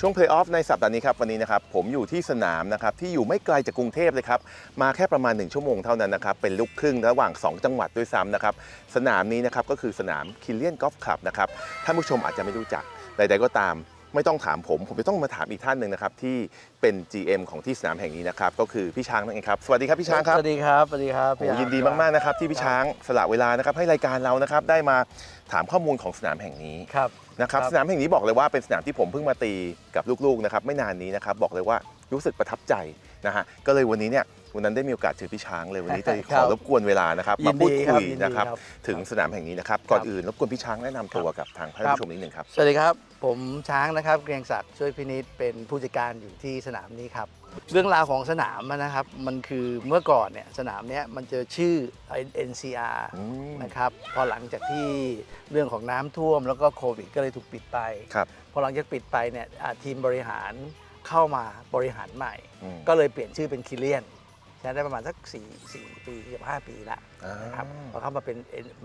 ช่วงเพลย์ออฟในสัปดาห์นี้ครับวันนี้นะครับผมอยู่ที่สนามนะครับที่อยู่ไม่ไกลจากกรุงเทพเลยครับมาแค่ประมาณ 1 ชั่วโมงเท่านั้นนะครับเป็นลูกครึ่งระหว่าง 2 จังหวัดด้วยซ้ำนะครับสนามนี้นะครับก็คือสนามคิลเลียนกอล์ฟคลับนะครับท่านผู้ชมอาจจะไม่รู้จักใด ๆ ก็ตามไม่ต้องถามผม ผมจะต้องมาถามอีกท่านหนึ่งนะครับที่เป็น GM ของที่สนามแห่งนี้นะครับก็คือพี่ช้างนั่นเองครับสวัสดีครับพี่ช้างครับสวัสดีครับสวัสดีครับโอ้ยินดีมากๆนะครับที่พี่ช้างสละเวลานะครับให้รายการเรานะครับได้มาถามข้อมูลของสนามแห่งนี้ครับ นะครับครับสนามแห่งนี้บอกเลยว่าเป็นสนามที่ผมเพิ่งมาตีกับลูกๆนะครับไม่นานนี้นะครับบอกเลยว่ารู้สึกประทับใจนะฮะก็เลยวันนี้เนี่ยวันนั้นได้มีโอกาสเจอพี่ช้างเลยวันนี้จะขอรบกวนเวลานะครับยิมานพูดดีคุยยิดีนะครับถึงสนามแห่งนี้นะครับก่อนอื่นรบกวนพี่ช้างแนะนำตัวกับทางท่านผู้ชมนิดนึงครับสวัสดีครับ ผมช้างนะครับเกรียงศักดิ์ช่วยพินิษเป็นผู้จัดการอยู่ที่สนามนี้ครับเรื่องราวของสนามนะครับ มันคือเมื่อก่อนเนี่ยสนามเนี้ยมันเจอชื่อ NCR อืม นะครับพอหลังจากที่เรื่องของน้ำท่วมแล้วก็โควิดก็เลยถูกปิดไป ครับพอหลังจากปิดไปเนี่ยอ่าทีมบริหารเข้ามาบริหารใหม่ อืมก็เลยเปลี่ยนชื่อเป็นคิเลียนใช้ได้ประมาณสัก4 4ปีเกือบ5ปีแล้วอ่านนะครับพอเข้ามาเป็น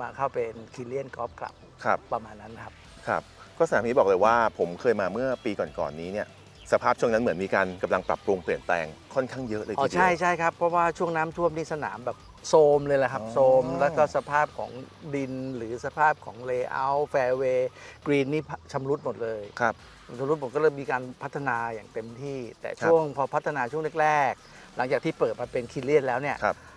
มาเข้าเป็นคิเลียนกอล์ฟคลับครับประมาณนั้นครับ ครับ ก็สนามนี้บอกเลยว่าผมเคยมาเมื่อปีก่อนๆนี้เนี่ยสภาพช่วงนั้นเหมือนมีการกำลังปรับปรุงเปลี่ยนแปลงค่อนข้างเยอะเลยอ๋อทีเดียวใช่ใช่ครับ เพราะว่าช่วงน้ำท่วมนี่สนามแบบโซมเลยแหละครับอ๋อโซมแล้วก็สภาพของดินหรือสภาพของเลเยอร์แฟร์เวย์กรีนนี่ชำรุดหมดเลยครับชำรุดหมดก็เลยมีการพัฒนาอย่างเต็มที่ แต่ครับช่วงพอพัฒนาช่วงแรกๆหลังจากที่เปิดมาเป็นคิเลียนแล้วเนี่ยครับอ่า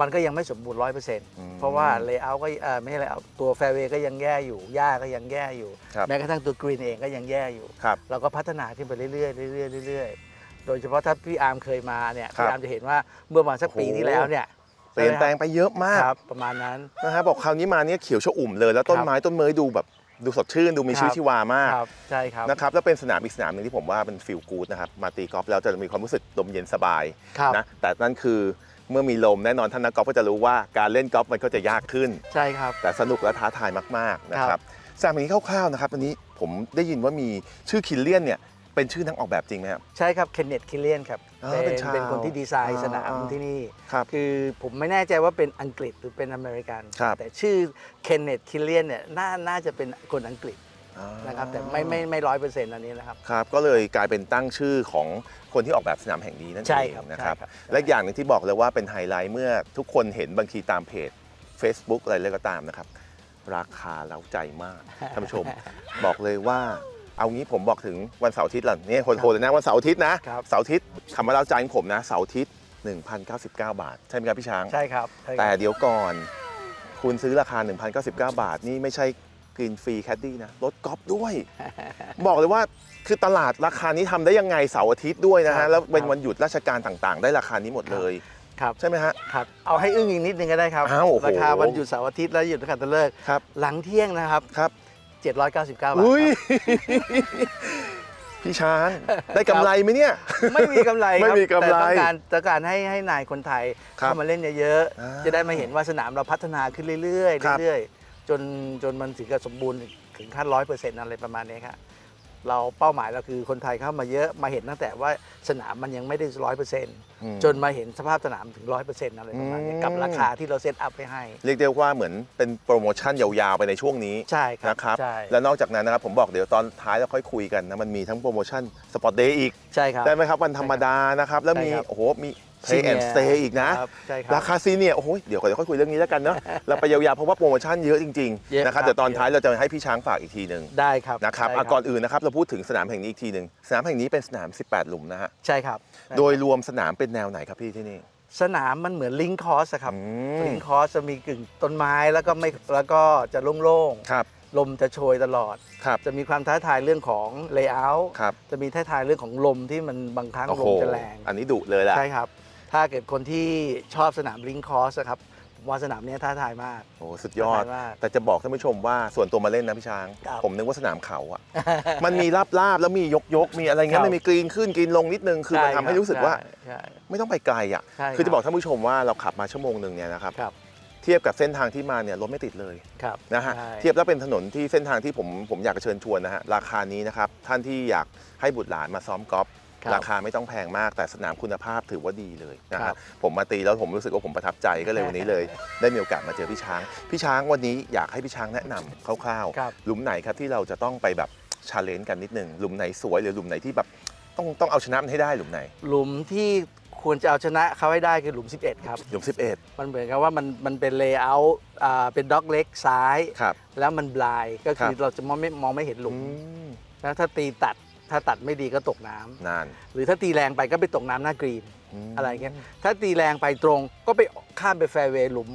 มันก็ยังไม่สมบูรณ์ร้อยเปอร์เซ็นต์อืมเพราะว่าเลเยอร์ก็เอ่อไม่ใช่เลเยอร์ตัวแฟร์เวย์ก็ยังแย่อยู่หญ้าก็ยังแย่อยู่ครับแม้กระทั่งตัวกรีนเองก็ยังแย่อยู่ครับเราก็พัฒนาขึ้นไปเรื่อยๆเรื่อยๆเรื่อยๆ โดยเฉพาะถ้าพี่อาร์มเคยมาเนี่ยครับพี่อาร์มจะเห็นว่าเมื่อประมาณสักปีโอ้โหที่แล้วเนี่ยเปลี่ยนแปลงไปเยอะมากครับประมาณนั้นนะฮะบอกคราวนี้มาเนี่ยเขียวชอุ่มเลยแล้วต้นไม้ต้นเมยดูแบบดูสดชื่นดูมีชีวิตครับชีวามากครับใช่ครับนะครับแล้วเป็นสนามอีกสนามหนึ่งที่ผมว่าเป็นฟิลกูดนะครับมาตีกอล์ฟแล้วจะมีความรู้สึกลมเย็นสบายครับนะแต่นั่นคือ เมื่อมีลมแน่นอนท่านนักกอล์ฟก็จะรู้ว่าการเล่นกอล์ฟมันก็จะยากขึ้น ใช่ครับ แต่สนุกและท้าทายมากๆนะคครัรับบสนามแห่งนี้คร่าวๆนะครับอันนี้ผมได้ยินว่ามีชื่อคินเลียนเนี่ยเป็นชื่อนักออกแบบจริงไหมครับ ใช่ครับเคนเนตคิเลียนครับอ๋อเป็นเป็นชาวเป็นคนที่ดีไซน์สนามอ่าที่นี่ ครับคือผมไม่แน่ใจว่าเป็นอังกฤษหรือเป็นอเมริกัน ครับ แต่ชื่อเคนเนตคิเลียนเนี่ยน่าน่าจะเป็นคนอังกฤษ นะครับแต่ไม่ไม่ไม่ร้อยเปอร์เซ็นต์อันนี้นะครับ ครับ ก็เลยกลายเป็นตั้งชื่อของคนที่ออกแบบสนามแห่งนี้นั่นใช่เองครับนะครับ ใช่ครับ และอีกอย่างหนึงที่บอกเลยว่าเป็นไฮไลท์เมื่อทุกคนเห็นบางทีตามเพจ Facebook อะไรเลยก็ตามนะครับ ราคาเล้าใจมากท่านผู้ชม บอกเลยว่า เอางี้ผมบอกถึงวันเสาร์อาทิตย์ล่ะนี่โหดๆเลยนะวันเสาร์อาทิตย์นะครับ เสาร์อาทิตย์คำว่าเล้าใจของผมนะเสาร์อาทิตย์1,099 บาท ใช่ไหมครับพี่ช้าง ใช่ครับใช่ครับ แต่เดี๋ยวก่อน คุณซื้อราคา 1,099 บาท นี่ไม่ใช่ กรีนฟรีแคดดี้นะรถกอล์ฟด้วย บอกเลยว่าคือตลาดราคานี้ทำได้ยังไงเสาร์อาทิตย์ด้วยนะครัฮะบแล้วเป็นครับวันหยุดราชการต่างๆ ได้ราคานี้หมดเลยครับใช่ไหมฮะครับเอาให้อึ้งอีกนิดนึงก็ได้ครับอ้าวโอ้โหราคาวันหยุดเสาร์อาทิตย์และหยุดนักขัตฤกษ์ครับหลังเที่ยงนะครับครับ799บาทอุ้ยครับพี่ช้างได้กำไรไหมเนี่ย ไม่มีกำไรครับไม่มีกำไรแต่ต้องการต้องการให้ให้นายคนไทยครับเข้ามาเล่นเยอะอ่าๆจะได้มาเห็นว่าสนามเราพัฒนาขึ้นเรื่อยครับๆเรื่อยๆ จนจนมันถึงกับสมบูรณ์ถึงขั้นร้อยเปอร์เซ็นต์อะไรประมาณนี้ครับเราเป้าหมายเราคือคนไทยเข้ามาเยอะมาเห็นตั้งแต่ว่าสนามมันยังไม่ได้ร้อยเปอร์เซ็นต์อืมจนมาเห็นสภาพสนามถึงร้อยเปอร์เซ็นต์อะไรประมาณนี้อืมกับราคาที่เราเซตอัพไปให้ เรียกได้ว่าเหมือนเป็นโปรโมชั่นยาวๆไปในช่วงนี้ใช่ครับนะครับใช่และนอกจากนั้นนะครับผมบอกเดี๋ยวตอนท้ายเราค่อยคุยกันนะมันมีทั้งโปรโมชั่นสปอร์ตเดย์อีก ใช่ครับ ได้ไหมครับวันธรรมดานะครับ แล้วมีใช่ครับโอ้โหมี Pay and Senior Stay อีกนะ ครับใช่ครับ ราคาซีเนี่ยโอ้โหเดี๋ยวก่อนเดี๋ยวค่อยคุยเรื่องนี้แล้วกันเนาะ เราไปยาวๆเพราะว่าโปรโมชั่นเยอะจริงเยอะๆนะครับครับ เดี๋ยวตอนท้ายเราจะให้พี่ช้างฝากอีกทีหนึ่งได้ครับนะครับใช่อะก่อนอื่นนะครับเราพูดถึงสนามแห่งนี้อีกทีหนึ่งสนามแห่งนี้เป็นสนาม 18 หลุมนะฮะใช่ครับใช่ครับโดยรวมสนามเป็นแนวไหนครับพี่ที่นี่ สนามมันเหมือนลิงคอสครับอืม ลิงคอสจะมีกึ่งต้นไม้แล้วก็ไม่แล้วก็จะโล่งครับๆลมจะโชยตลอด ครับจะมีความท้าทายเรื่องของเลเยอร์ครับจะมีท้าทายเรื่องของลมที่มันบางครั้งโอ้ลโหมจะแรง อันนี้ดุเลยแหละใช่ครับ ถ้าเกิดคนที่ชอบสนามลิงคอสครับผมว่าสนามเนี้ยท้าทายมาก โอ้สุดยอดท้าทายมากแต่จะบอกท่านผู้ชมว่าส่วนตัวมาเล่นนะพี่ช้าง ครับผมนึกว่าสนามเขาอะ มันมีลาบลาบๆแล้วมียกยกๆมีอะไรเงี้ยครับมันมีกรีนขึ้นกรีนลงนิดนึงคือมันทำให้รู้สึกว่าใช่ ไม่ต้องไปไกลอะใช่คือจะรับบอกท่านผู้ชมว่าเราขับมาชั่วโมงหนึ่งเนี่ยนะครับครับเทียบกับเส้นทางที่มาเนี่ยรถไม่ติดเลยครับนะฮะใช่เทียบแล้วเป็นถนนที่เส้นทางที่ผมผมอยากจะเชิญชวนนะฮะราคานี้นะครับท่านที่อยากให้บุตรหลานมาซ้อมกอล์ฟค รับราคาไม่ต้องแพงมากแต่สนามคุณภาพถือว่าดีเลยนะครัฮะบผมมาตีแล้วผมรู้สึกว่าผมประทับใจก็เลยวันนี้เลย ได้มีโอกาสมาเจอพี่ช้าง พี่ช้างวันนี้อยากให้พี่ช้างแนะนำคร่าวครับ ๆหลุมไหนครับที่เราจะต้องไปแบบชาเลนจ์กันนิดหนึ่งหลุมไหนสวยหรือหลุมไหนที่แบบต้องต้องเอาชนะมันให้ได้หลุมไหนหลุมที่ควรจะเอาชนะเขาให้ได้คือหลุม 11 ครับ หลุม 11 มันเหมือนกับว่ามันมันเป็นเลเยอร์เป็นด็อกเล็กซ้าย ครับ แล้วมันบลายก็คือครับ เราจะมองไม่มองไม่เห็นหลุม อืม แล้วถ้าตีตัด ถ้าตัดไม่ดีก็ตกน้ำนาน หรือถ้าตีแรงไปก็ไปตกน้ำหน้ากรีนมอะไรเงี้ยถ้าตีแรงไปตรงก็ไปข้ามไปแฟร์เวย์หลุม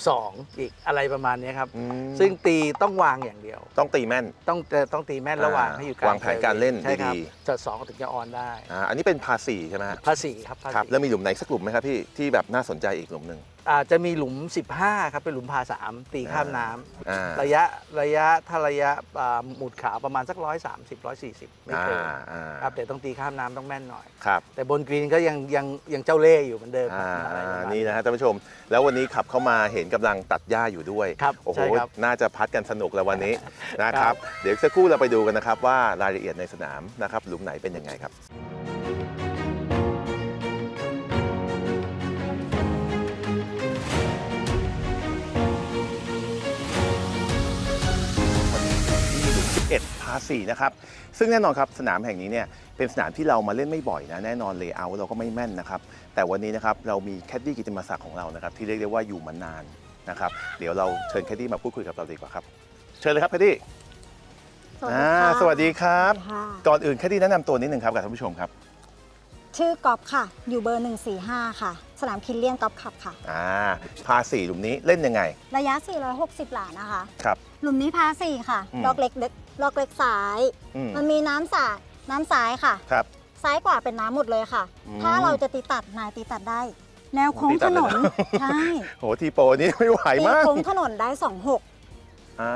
12 อีกอะไรประมาณเนี้ยครับ อืมซึ่งตีต้องวางอย่างเดียว ต้องตีแม่น ต้องจะต้องตีแม่นอ่าระหว่างให้อยู่กลางวางแผนการเล่นใช่ครับดีจะสองถึงจะออนได้ อ่าอันนี้เป็นพาสี่ใช่ไหมฮะภาษีครับภาครับษีแล้วมีหลุมไหนสักหลุมไหมครับพี่ที่แบบน่าสนใจอีกหลุมหนึ่ง อาจจะมีหลุม 15 ครับ เป็นหลุมพาสามตีข้ามน้ำอ่า ระยะระยะถ้าระยะอ่าหมุดขาวประมาณสัก 130 140 ไม่อ่าเกินอ่าครับแต่ต้องตีข้ามน้ำต้องแม่นหน่อย ครับแต่บนกรีนก็ยังยังยังเจ้าเล่ห์อยู่เหมือนเดิมอ่าอะไรประมาณ นี่นะฮะท่านผู้ชม แล้ววันนี้ขับเข้ามาเห็นกำลังตัดหญ้าอยู่ด้วยครับโอ้โหใช่ครับน่าจะพัดกันสนุกแล้ววันนี้ นะคครัรับบเดี๋ยวสักครู่เราไปดูกันนะครับว่ารายละเอียดในสนามนะครับหลุมไหนเป็นยังไงครับ 11พา4นะครับ ซึ่งแน่นอนครับสนามแห่งนี้เนี่ยเป็นสนามที่เรามาเล่นไม่บ่อยนะแน่นอนเลเยอร์เราก็ไม่แม่นนะครับ แต่วันนี้นะครับเรามีแคดดี้กิติมศักดิ์ของเรานะครับที่เรียกได้ว่าอยู่มานานนะครับเดี๋ยวเราเชิญแคดดี้มาพูดคุยกับเราดีกว่าครับ เชิญเลยครับแคดดี้สวัสดีอ่าค่ะ สวัสดีครับสวัสดีค่ะ ก่อนอื่นแคดดี้แนะนำตัวนิดหนึ่งครับกับท่านผู้ชมครับชื่อกอฟค่ะ อยู่เบอร์ 145 ค่ะ สนามคินเลียนกอฟขับค่ะ อ่าพาสี่หลุมนี้เล่นยังไงระยะ 460 หลานะคะ ครับ หลุมนี้พาสี่ค่ะ อืม ล็อกเล็กเล็กล็อกเล็กซ้าย อืมมันมีน้ำสาดน้ำซ้ายค่ะ ครับ ซ้ายกว่าเป็นน้ำหมดเลยค่ะ อืมถ้าเราจะตีตัดนายตีตัดได้ แนวโค้งตีตัถดนเลยนเหรอ ใช่โหทีโปรนี้ไม่ไหวตีมากโค้งถนนได้ 26อ่า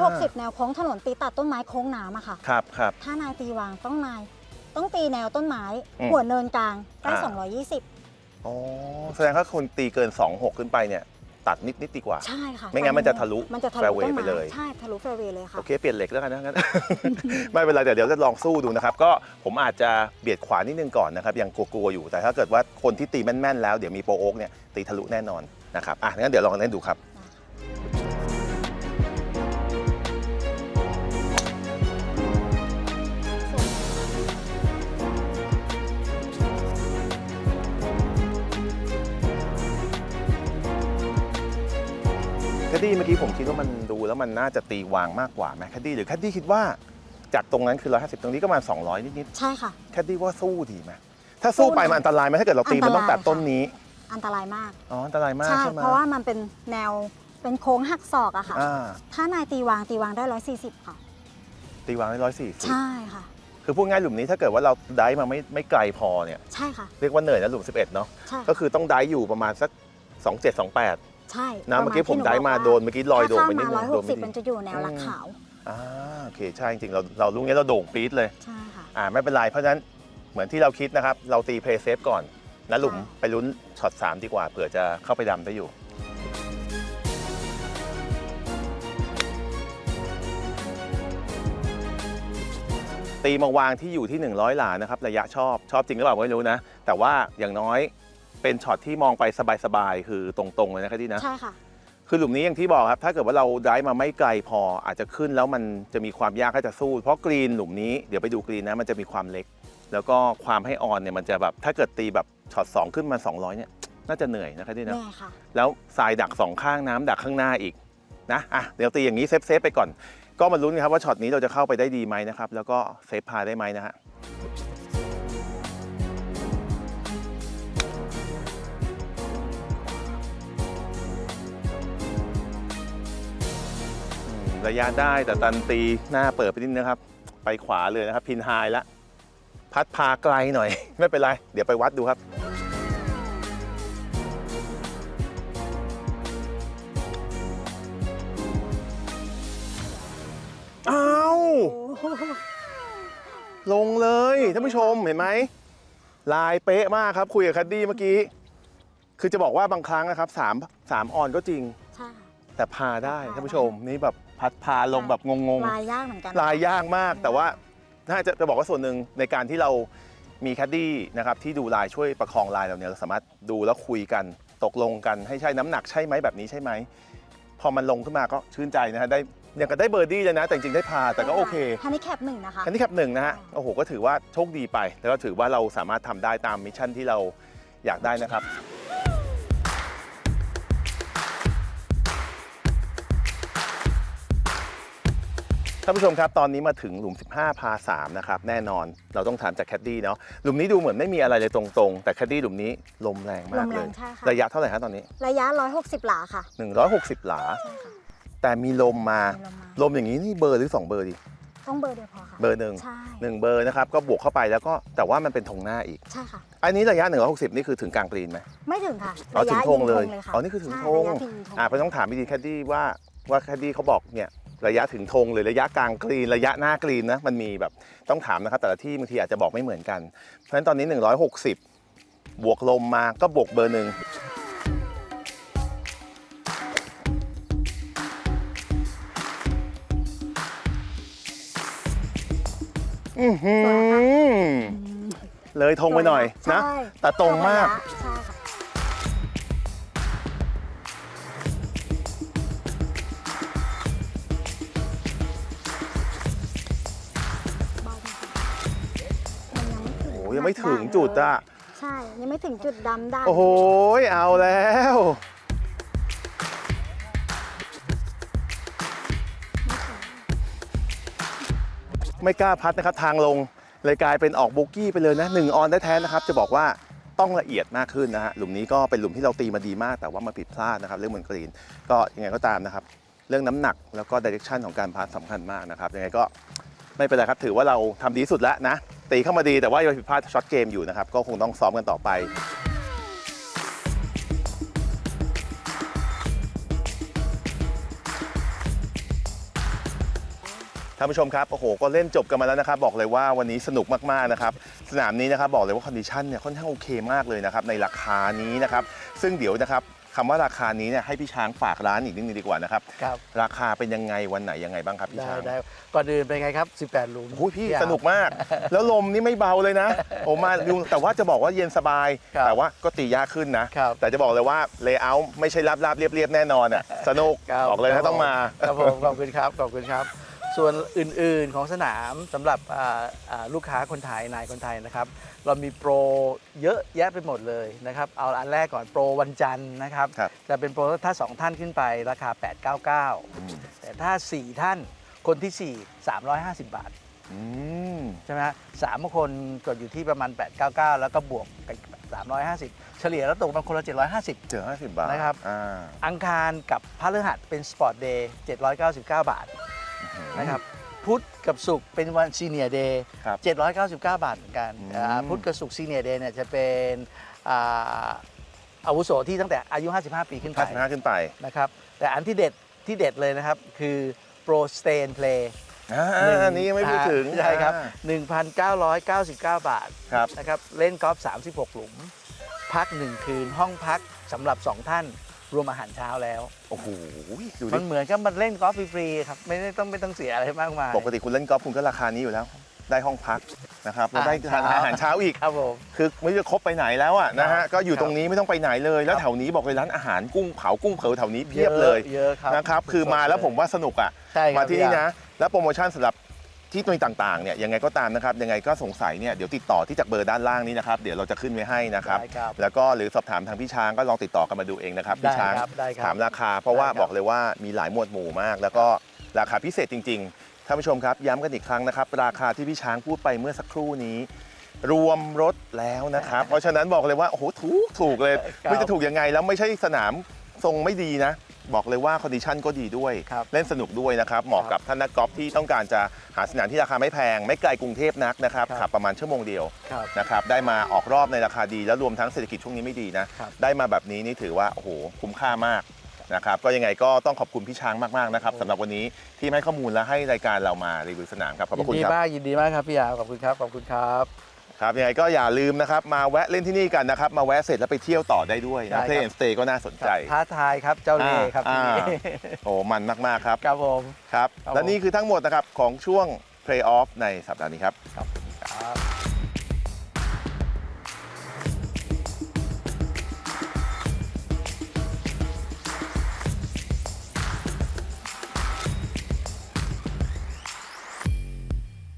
260 แนวโค้งถนนตีตัดต้นไม้โค้งน้ำอะค่ะ ครับครับ ถ้านายตีวางต้องนาย ต้องตีแนวต้นไม้ อืมหัวเนินกลางได้ อ่า 220 อ๋อแสดงว่าคนตีเกิน 2-6 ขึ้นไปเนี่ย ตัดนิดนิดดีกว่า ใช่ค่ะไม่งั้นมันจะทะลุมันจะทะลุ fairway ต้นไปไม้เลย ใช่ทะลุแฟร์เวย์เลยค่ะ โอเค เปลี่ยนเหล็กแล้วกันนะงั้น ไม่เป็นไรเดี๋ยวเดี๋ยวจะลองสู้ดูนะครับ ก็ผมอาจจะเบียดขวานิดนึงก่อนนะครับยังกลัวๆอยู่แต่ถ้าเกิดว่าคนที่ตีแม่นๆแล้วเดี๋ยวมีโปรโอ๊กเนี่ยตีทะลุแน่นอนนะครับอะงั้นเดี๋ยวลองเล่นดูครับ ดดี้เมื่อกี้ผมคิดว่ามันดูแล้วมันน่าจะตีวางมากกว่าไหมแคดดี้หรือแคดดี้คิดว่าจากตรงนั้นคือ 150 ตรงนี้ก็ประมาณ200 นิดใช่ค่ะๆแคดดี้ว่าสู้ดีไหมถ้าสู้ไปมันอันตรายไหมถ้าเกิดเราตีมันต้องตัดต้นนี้ อันตรายมาก อ๋อ อันตรายมากใช่ใช่ไหมเพราะว่ามันเป็นแนวเป็นโค้งหักศอกอะค่ะอ่าถ้านายตีวางตีวางได้ 140 ค่ะ ตีวางได้ร้อยสี่สิบใช่ค่ะ คือพูดง่ายหลุมนี้ถ้าเกิดว่าเราได้มาไม่ไม่ไกลพอเนี่ย ใช่ค่ะ เรียกว่าเหนื่อยนะหลุม 11 เนาะใช่ก็คือต้องได้อยู่ประมาณสัก 27 28 ใช่นะเมื่อกี้ผมได้มาโดนเมื่อกี้ลอยโด่งไปนิดนึงถ้าโดข้านมาไม่160ดีมันจะอยู่แนวหลักขาวอ่าโอเคใช่จริงๆเราเรารู้งี้เราโด่งปี๊ดเลยใช่ค่ะอ่าไม่เป็นไรเพราะฉะนั้นเหมือนที่เราคิดนะครับ เราตีเพลย์เซฟก่อนนะหลุมใช่ไปลุ้นช็อต3ดีกว่าเผื่อจะเข้าไปดำได้อยู่ตีมาวางที่อยู่ที่ 100 หลานะครับ ระยะชอบชอบจริงหรือเปล่าไม่รู้นะ แต่ว่าอย่างน้อย เป็นช็อตที่มองไปสบายๆคือตรงๆเลยนะครับที่นะ ใช่ค่ะ คือหลุมนี้อย่างที่บอกครับ ถ้าเกิดว่าเราได้มาไม่ไกลพออาจจะขึ้นแล้วมันจะมีความยากถ้าจะสู้ เพราะกรีนหลุมนี้เดี๋ยวไปดูกรีนนะมันจะมีความเล็ก แล้วก็ความให้ออนเนี่ยมันจะแบบถ้าเกิดตีแบบช็อต2ขึ้นมา 200เนี่ยน่าจะเหนื่อยนะครับที่นะแน่ค่ะ แล้วทรายดักสองข้างน้ำดักข้างหน้าอีกนะอะเดี๋ยวตีอย่างนี้เซฟเซฟไปก่อน ก็มาลุ้นกันครับว่าช็อตนี้เราจะเข้าไปได้ดีไหมนะครับ แล้วก็เซฟพาได้ไหมนะฮะ ระยะได้แต่ตันตีหน้าเปิดไปนิดนึงนะครับ ไปขวาเลยนะครับ พินไฮละพัดพาไกลหน่อย ไม่เป็นไร เดี๋ยวไปวัดดูครับ อ้าว ลงเลยท่านผู้ชมเห็นไหม ลายเป๊ะมากครับ คุยกับแคดดี้เมื่อกี้ คือจะบอกว่าบางครั้งนะครับสามสามออนก็จริง ใช่ค่ะแต่พาได้พาได้ท่านผู้ชมนี่แบบ พัดพาลงแบบงงลายยากเหมือนกันๆลายยากมาก แต่ว่าน่าจะจะบอกว่าส่วนหนึ่งในการที่เรามีแคดดี้นะครับที่ดูลายช่วยประคองลายเราเนี่ยเราสามารถดูแล้วคุยกันตกลงกันให้ใช่น้ำหนักใช่ไหมแบบนี้ใช่ไหมพอมันลงขึ้นมาก็ชื่นใจนะฮะได้อย่างกับได้เบอร์ดี้เลยนะ แต่จริงๆได้พาแต่ก็โอเค ฮันนี่แคปหนึ่งนะคะ อันนี้ครับหนึ่งนะฮะ โอ้โห ก็ถือว่าโชคดีไป แล้วก็ถือว่าเราสามารถทำได้ตามมิชชั่นที่เราอยากได้นะครับ ท่านผู้ชมครับ ตอนนี้มาถึงหลุม 15 พา 3 นะครับ แน่นอนเราต้องถามจากแคดดี้เนาะหลุมนี้ดูเหมือนไม่มีอะไรเลยตรงๆ แต่แคดดี้หลุมนี้ลมแรงมากลมเลแรย งใช่ค่ะ ระยะเท่าไหร่ครับตอนนี้ ระยะ 160 หลาค่ะ160 หลา ใช่ค่ะแต่มีลมมา มีลมมาลมอย่างนี้นี่เบอร์หรือ 2 เบอร์ดี ต้องเบอร์เดียวพอค่ะ เบอร์หนึ่งใช่ หนึ่งเบอร์นะครับ ก็บวกเข้าไปแล้วก็แต่ว่ามันเป็นธงหน้าอีก ใช่ค่ะ อันนี้ระยะ 160 นี่คือถึงกลางกรีนไหมไม่ถึงค่ะอ๋อระถึยะงธงเลยยิค่ะอ๋อ นี่คือถึงใช่ธงระยะถึงธง อ่าเพราะต้องถามพี่ดีแคดดี้ว่าว่าแคดดี้เขาบอกเนี่ย ระยะถึงธงหรือระยะกลางกรีน ระยะหน้ากรีนนะมันมีแบบต้องถามนะครับ แต่ละที่บางทีอาจจะบอกไม่เหมือนกัน เพราะฉะนั้นตอนนี้ 160 บวกลมมาก็บวกเบอร์หนึ่งอื้อหือเลยธงไปหน่อยนะใช่แต่ตรงมากระยะใช่ค่ะ ยังไม่ถึงจุดอะใช่ ยังไม่ถึงจุดดำได้โอ้โหเอาแล้ว ไม่กล้าพัดนะครับทางลงเลยกลายเป็นออกโบกี้ไปเลยนะหนึ่งออนได้แท้ๆนะครับ จะบอกว่าต้องละเอียดมากขึ้นนะฮะหลุมนี้ก็เป็นหลุมที่เราตีมาดีมาก แต่ว่ามาผิดพลาดนะครับ เรื่องบนกรีนก็ยังไงก็ตามนะครับ เรื่องน้ำหนักแล้วก็ดิเรกชันของการพัดสำคัญมากนะครับยังไงก็ไม่เป็นไรครับถือว่าเราทำดีที่สุดแล้วนะ ตีเข้ามาดีแต่ว่ายังผิดพลาดช็อตเกมอยู่นะครับ ก็คงต้องซ้อมกันต่อไป ท่านผู้ชมครับโอ้โหก็เล่นจบกันมาแล้วนะครับ บอกเลยว่าวันนี้สนุกมากๆนะครับ สนามนี้นะครับบอกเลยว่าคอนดิชันเนี่ยค่อนข้างโอเคมากเลยนะครับในราคานี้นะครับ ซึ่งเดี๋ยวนะครับ คำว่าราคานี้เนี่ยให้พี่ช้างฝากร้านอีกนิดนึงดีกว่านะครับ ครับราคาเป็นยังไงวันไหนยังไงบ้างครับพี่ได้ช้างได้ก่อนอื่นเป็นไงครับ 18 หลุมโอ้ยพี่อาร์มสนุกมาก แล้วลมนี่ไม่เบาเลยนะโอ้มาดูแต่ว่าจะบอกว่าเย็นสบาย ครับแต่ว่าก็ตียากขึ้นนะ ครับ แต่จะบอกเลยว่าเลเยอร์ไม่ใช่ราบๆเรียบๆแน่นอนอะสนุกครับบอกเลยครันะบต้องมา ครับผมขอบคุณครับขอบคุณครับ ส่วนอื่นๆของสนามสำหรับอ่าอ่าลูกค้าคนไทยนายคนไทยนะครับ เรามีโปรเยอะแยะไปหมดเลยนะครับ เอาอันแรกก่อนโปรวันจันทร์นะครับครับจะเป็นโปรถ้า 2 ท่านขึ้นไปราคา 899 แต่ถ้า 4 ท่านคนที่ 4 350 บาทอืมใช่ไหมฮะสามคนก็อยู่ที่ประมาณ 899 แล้วก็บวกกับ350 เฉลี่ยแล้วตกมาคนละ 750เจอ50 บาทนะครับอ่าอังคารกับพฤหัสเป็นสปอร์ตเดย์799 บาท นะครับพุธกับศุกร์เป็นวันซีเนียร์เดย์ครับ799 บาทเหมือนกันอืม อ่าพุธกับศุกร์ซีเนียร์เดย์เนี่ยจะเป็นอ่าอาวุโสที่ตั้งแต่อายุ 55 ปีขึ้นไป 55ขึ้นไปนะครับแต่อันที่เด็ดที่เด็ดเลยนะครับ คือ Pro Stay and Play อ่าหนึ่งอันนี้ยังไม่พูดถึงใช่ครับ อ่า 1,999 บาทครับ นะครับ เล่นกอล์ฟ36 หลุม พัก 1 คืนห้องพักสำหรับ 2 ท่าน รวมอาหารเช้าแล้ว โอ้โหดูมัดินเหมือนกับมันเล่นกอล์ฟฟรีๆครับไม่ได้ต้องไม่ต้องเสียอะไรมากมาย ปกติคุณเล่นกอล์ฟคุณก็ราคานี้อยู่แล้ว ได้ห้องพักนะครับแล้วได้อาทานหารเช้าอาหารเช้าอีก ครับผม คือไม่รู้จะครบไปไหนแล้วอะนะครัฮะบก็อยู่ครับตรงนี้ไม่ต้องไปไหนเลย แล้วครับแถวนี้บอกเลยร้านอาหารกุ้งเผากุ้งเผาแถวนี้เพียบเลยเยอะครับนะครับคือมาแล้วผมว่าสนุกอะใช่ครับมาที่นี่พี่นะอาร์แล้วโปรโมชั่นสำหรับ ที่ตรงต่างๆเนี่ยยังไงก็ตามนะครับยังไงก็สงสัยเนี่ยเดี๋ยวติดต่อที่จากเบอร์ด้านล่างนี้นะครับเดี๋ยวเราจะขึ้นไว้ให้นะครับได้ครับแล้วก็หรือสอบถามทางพี่ช้างก็ลองติดต่อกันมาดูเองนะครับพี่ได้ช้างครับได้ครับถามราคา เพราะว่าได้ครับ บอกเลยว่ามีหลายหมวดหมู่มาก แล้วก็ราคาพิเศษจริงๆท่านผู้ชมครับย้ำกันอีกครั้งนะครับ ราคาที่พี่ช้างพูดไปเมื่อสักครู่นี้ รวมรถแล้วนะครับ เพราะฉะนั้นบอกเลยว่าโอ้โหถูกถูกเลยครับ ไม่รู้จะถูกยังไงแล้วไม่ใช่สนามทรงไม่ดีนะ บอกเลยว่าคอนดิชันก็ดีด้วย ครับเล่นสนุกด้วยนะครับ เหมาะครับกับท่านนักกอล์ฟที่ต้องการจะหาสนามที่ราคาไม่แพง ไม่ไกลกรุงเทพนักนะครับครับขับประมาณชั่วโมงเดียวครับ นะครับได้มาออกรอบในราคาดี แล้วรวมทั้งเศรษฐกิจช่วงนี้ไม่ดีนะ ครับ ได้มาแบบนี้นี่ถือว่าโอ้โหคุ้มค่ามากนะครับก็ยังไงก็ต้องขอบคุณพี่ช้างมากๆนะครับสำหรับวันนี้ที่ให้ข้อมูลและให้รายการเรามารีวิวสนามครับขอบพยิระนคุณดีครับ มากยินดีมากครับพี่อาร์ขอบคุณครับขอบคุณครับ ครับยังไงก็อย่าลืมนะครับ มาแวะเล่นที่นี่กันนะครับ มาแวะเสร็จแล้วไปเที่ยวต่อได้ด้วยได้ครันะบเพลนสเตย์ก็น่าสนใจ ท้าทายครับเจ้าเล่ห์ครับอ่า ที่นี่โอ้มันมาก ๆ ครับ ครับผม ครับ ครับและผม นี่คือทั้งหมดนะครับของช่วง Play Off ในสัปดาห์นี้ครับ ครับ